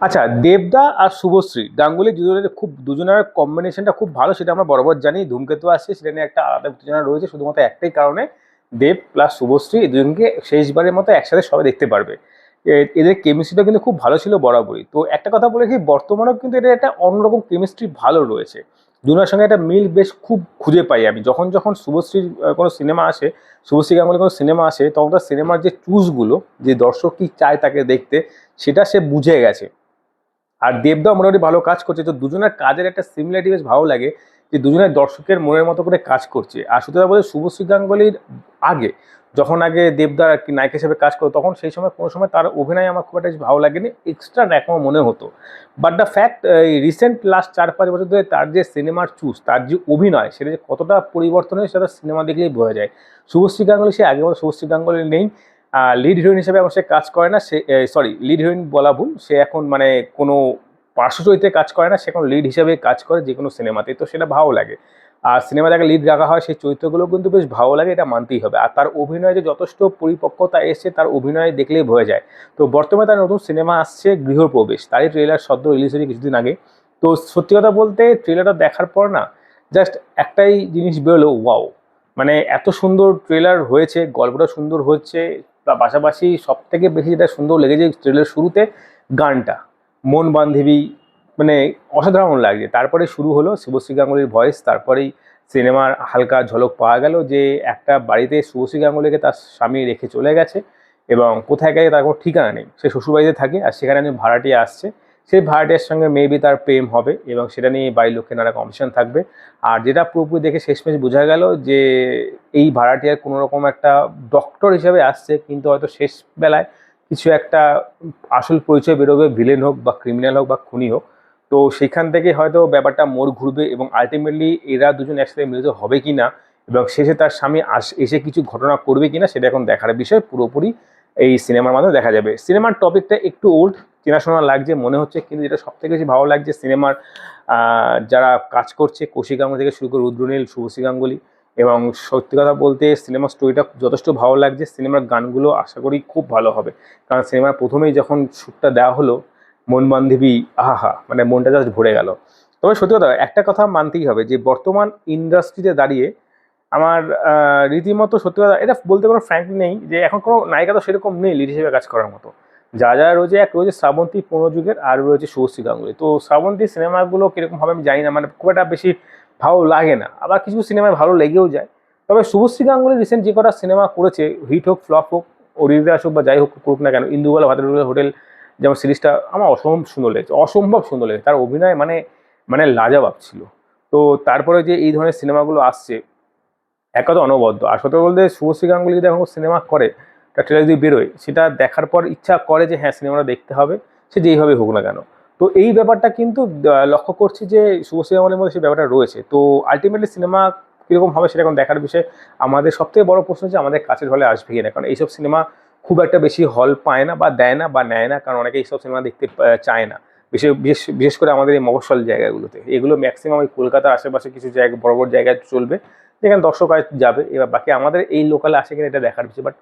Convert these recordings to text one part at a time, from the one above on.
আচ্ছা দেবদা আর শুভশ্রী, গাঙ্গুলি দুজনের খুব, দুজনের কম্বিনেশনটা খুব ভালো, সেটা আমরা বরাবর জানি, ধূমকেতু আসছে, সেটা নিয়ে একটা আলাদা উত্তেজনা রয়েছে, শুধুমাত্র একটাই কারণে দেব প্লাস শুভশ্রী এই দুজনকে শেষবারের মতো একসাথে সবাই দেখতে পারবে। এদের কেমিস্ট্রিটা কিন্তু খুব ভালো ছিল বরাবরই। তো একটা কথা বলে কি বর্তমানেও কিন্তু এটা একটা অন্যরকম কেমিস্ট্রি ভালো রয়েছে। দুজনের সঙ্গে একটা মিল বেশ খুব খুঁজে পাই আমি। যখন যখন শুভশ্রীর কোনো সিনেমা আসে, শুভশ্রী গাঙ্গুলি কোনো সিনেমা আসে, তখন তার সিনেমার যে চুজগুলো যে দর্শক কি চায় তাকে দেখতে, সেটা সে বুঝে গেছে। আর দেবদাও মোটামুটি ভালো কাজ করছে, তো দুজনের কাজের একটা সিমিলারিটি বেশ ভালো লাগে যে দুজনের দর্শকের মনের মতো করে কাজ করছে। আর সুতরাং বলে শুভশ্রী গাঙ্গুলির আগে, যখন আগে দেবদা আর কি নায়ক হিসেবে কাজ করতো, তখন সেই সময় কোনো সময় তার অভিনয় আমার খুব একটা বেশি ভালো লাগেনি এক্সট্রা ন্যাকমো মনে হতো। বাট দ্য ফ্যাক্ট এই রিসেন্ট লাস্ট চার, পাঁচ বছর ধরে তার যে সিনেমার চুজ তার যে অভিনয়, সেটা যে কতটা পরিবর্তন হয়েছে, সেটা সিনেমা দেখলেই বোঝা যায়। শুভশ্রী গাঙ্গুলি সে আগের মতো শুভশ্রী গাঙ্গুলি নেই। লিড হিরোইন হিসেবে এখন সে কাজ করে না, সে সরি লিড হিরোইন বলা ভুল, সে এখন মানে কোনো পার্শ্ব চরিত্রে কাজ করে না, সে এখন লিড হিসেবে কাজ করে যে কোনো সিনেমাতে তো সেটা ভালো লাগে। আর সিনেমা যাকে লিড রাখা হয়, সেই চরিত্রগুলো কিন্তু বেশ ভালো লাগে, এটা মানতেই হবে। আর তার অভিনয়ে যে যথেষ্ট পরিপক্কতা এসছে, তার অভিনয় দেখলেই বোঝা যায়। তো বর্তমানে তার নতুন সিনেমা আসছে গৃহপ্রবেশ, তারই ট্রেলার সদ্য রিলিজ হয়েছে কিছুদিন আগে। তো সত্যি কথা বলতে ট্রেলারটা দেখার পর না জাস্ট একটাই জিনিস বেরোলো ওয়াও মানে এত সুন্দর ট্রেলার হয়েছে, গল্পটা সুন্দর হচ্ছে তার পাশাপাশি সব থেকে বেশি যেটা সুন্দর লেগেছে ট্রেলের শুরুতে গানটা। মন বান্ধবী মানে অসাধারণ লাগছে। তারপরে শুরু হলো শুভশ্রী গাঙ্গুলির ভয়েস তারপরেই সিনেমার হালকা ঝলক পাওয়া গেল যে একটা বাড়িতে শুভশ্রী গাঙ্গুলিকে তার স্বামী রেখে চলে গেছে এবং কোথায় গেছে তার কোনো ঠিকানা নেই। সে শ্বশুরবাড়িতে থাকে আর সেখানে ভাড়াটি আসছে। সেই ভাড়াটিয়ার সঙ্গে মেবি তার প্রেম হবে এবং সেটা নিয়ে বাড়ির লোকের নানা কম্পিটিশন থাকবে। আর যেটা পুরোপুরি দেখে শেষমেশ বোঝা গেল যে এই ভাড়াটিয়ার কোনো রকম একটা ডক্টর হিসেবে আসছে, কিন্তু হয়তো শেষ বেলায় কিছু একটা আসল পরিচয় বেরোবে ভিলেন হোক বা ক্রিমিনাল হোক বা খুনি হোক। তো সেখান থেকে হয়তো ব্যাপারটা মোড় ঘুরবে এবং আলটিমেটলি এরা দুজন একসাথে মিলিত হবে কি না এবং শেষে তার স্বামী আস, এসে কিছু ঘটনা করবে কিনা সেটা এখন দেখার বিষয়। পুরোপুরি এই সিনেমার মাধ্যমে দেখা যাবে। সিনেমার টপিকটা একটু ওল্ড চেনাশোনা লাগছে, মনে হচ্ছে। কিন্তু যেটা সব থেকে বেশি ভালো লাগছে সিনেমার যারা কাজ করছে কৌশিক গাঙ্গুলি থেকে শুরু করে রুদ্রনীল শুভশ্রী গাঙ্গুলি এবং সত্যি কথা বলতে সিনেমার স্টোরিটা যথেষ্ট ভালো লাগছে। সিনেমার গানগুলো আশা করি খুব ভালো হবে। কারণ সিনেমার প্রথমেই যখন শ্যুটটা দেওয়া হলো, মন বান্ধবী আহা মানে মনটা জাস্ট ভরে গেল। তবে সত্যি কথা, একটা কথা মানতেই হবে যে বর্তমান ইন্ডাস্ট্রিতে দাঁড়িয়ে আমার রীতিমতো সত্যি কথা, এটা বলতে কোনো ফ্র্যাঙ্কলি নেই যে এখন কোনো নায়িকা তো সেরকম নেই লিড হিসেবে কাজ করার মতো। যা যা রয়েছে, এক রয়েছে শ্রাবন্তী পনেরো যুগের আর রয়েছে শুভশ্রী গাঙ্গুলি। তো শ্রাবন্তী সিনেমাগুলো কীরকম হবে আমি জানি না মানে খুব একটা বেশি ভালো লাগে না। আবার কিছু সিনেমায় ভালো লেগেও যায়। তবে শুভশ্রী গাঙ্গুলি রিসেন্ট যে কটা সিনেমা করেছে, হিট হোক, ফ্লপ হোক, অরিজিৎ হোক বা যাই হোক, করুক না কেন, ইন্দুবালা ভাতের হোটেল, যেমন সিরিজটা আমার অসম্ভব সুন্দর লেগেছে, অসম্ভব সুন্দর লেগেছে। তার অভিনয় মানে মানে লাজাবাব ছিল। তো তারপরে যে এই ধরনের সিনেমাগুলো আসছে, এক অনবদ্য। আর সত্যি বলতে শুভশ্রী গাঙ্গুলি যদি এখন সিনেমা করে একটা যদি বেরোয়, সেটা দেখার পর ইচ্ছা করে যে হ্যাঁ সিনেমাটা দেখতে হবে, সে যেইভাবে হোক না কেন। তো এই ব্যাপারটা কিন্তু লক্ষ্য করছি যে শুভশ্রী গাঙ্গুলির মধ্যে সেই ব্যাপারটা রয়েছে। তো আলটিমেটলি সিনেমা কীরকম হবে সেটা এখন দেখার বিষয় আমাদের সবথেকে বড় প্রশ্ন হচ্ছে, আমাদের কাছের হলে আসবে কিনা কারণ এইসব সিনেমা খুব একটা বেশি হল পায় না বা দেয় না বা নেয় না, কারণ অনেকে এইসব সিনেমা দেখতে চায় না। বিশেষ বিশেষ করে আমাদের এই মফস্বল জায়গাগুলোতে। এগুলো ম্যাক্সিমাম ওই কলকাতার আশেপাশে কিছু জায়গা, বড় বড় জায়গায় চলবে, যেখানে দর্শক যাবে। এবার বাকি আমাদের এই লোকালে আসে কিনা এটা দেখার বিষয়। বাট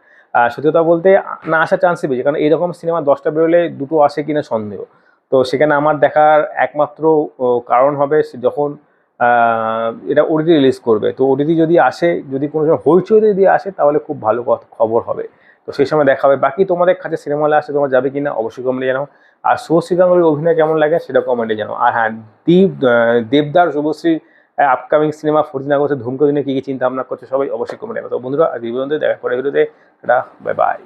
সত্যি কথা বলতে না আসার চান্সই বেশি। কারণ এরকম সিনেমা দশটা বেরোলে দুটো আসে কিনা সন্দেহ। তো সেখানে আমার দেখার একমাত্র কারণ হবে যখন এটা ওটিটি রিলিজ করবে। তো ওটিটি যদি আসে, যদি কোনো সময় হইচইতে যদি আসে, তাহলে খুব ভালো খবর হবে। তো সেই সময় দেখা হবে। বাকি তোমাদের কাছে সিনেমা হলে আসে, তোমার যাবে কিনা অবশ্যই কমেন্টে জানাও। আর শুভশ্রী গাঙ্গুলির অভিনয় কেমন লাগে সেটা কমেন্টে জানাও। আর হ্যাঁ দীপ দেবদার শুভশ্রীর আপকামিং সিনেমা ফোরটিন আগস্টে ধূমকেতু নিয়ে কী কী চিন্তা ভাবনা করছে সবাই অবশ্যই কমেন্ট তো বন্ধুরা আজ এই দেখা করে ভিডিওতে। Bye bye